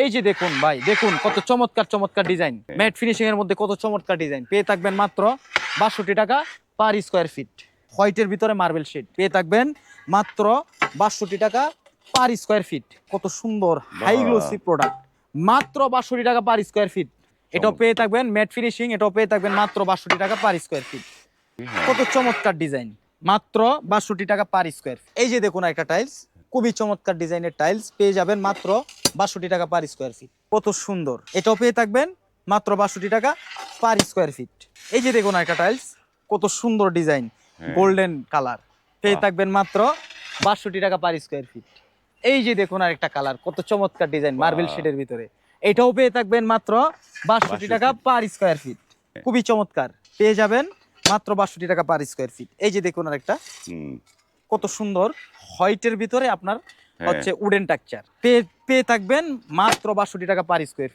এই যে দেখুন ভাই দেখুন কত চমৎকার চমৎকার ডিজাইন ম্যাট ফিনিশিং এর মধ্যে কত চমৎকার ডিজাইন পেয়ে থাকবেন মাত্র বাষট্টি টাকা পার স্কোয়ার ফিট হোয়াইটের ভিতরে মার্বেল শেড পেয়ে থাকবেন মাত্র বাষট্টি টাকা পার স্কোয়ার ফিট কত সুন্দর হাই গ্লোসি প্রোডাক্ট মাত্র বাষট্টি টাকা পার স্কোয়ার ফিট এটাও পেয়ে থাকবেন ম্যাট ফিনিশিং এটাও পেয়ে থাকবেন মাত্র বাষট্টি টাকা পার স্কোয়ার ফিট কত চমৎকার ডিজাইন মাত্র বাষট্টি টাকা পার স্কোয়ার এই যে দেখুন একটা টাইলস খুবই চমৎকার ডিজাইনের টাইলস পেয়ে যাবেন মাত্র বাষট্টি টাকা পার স্কোয়ার ফিট কত সুন্দর। এটাও পেয়ে থাকবেন মাত্র বাষট্টি টাকা পার স্কোয়ার ফিট এই যে দেখুন একটা টাইলস কত সুন্দর ডিজাইন। গোল্ডেন কালার পেয়ে থাকবেন মাত্র বাষট্টি টাকা পার স্কোয়ার ফিট এই যে দেখুন আরেকটা কালার কত চমৎকার ডিজাইন মার্বেল। শেডের ভিতরে। এটাও পেয়ে থাকবেন মাত্র বাষট্টি টাকা পার স্কোয়ার ফিট খুবই চমৎকার। পেয়ে যাবেন মাত্র বাষট্টি টাকা পার স্কোয়ার ফিট এই যে দেখুন আরেকটা। হুম, কত সুন্দর। হোয়াইটের ভিতরে আপনার। হচ্ছে উডেন টাকচার। পেয়ে পেয়ে থাকবেন মাত্র বাষট্টি টাকা পার স্কোয়ার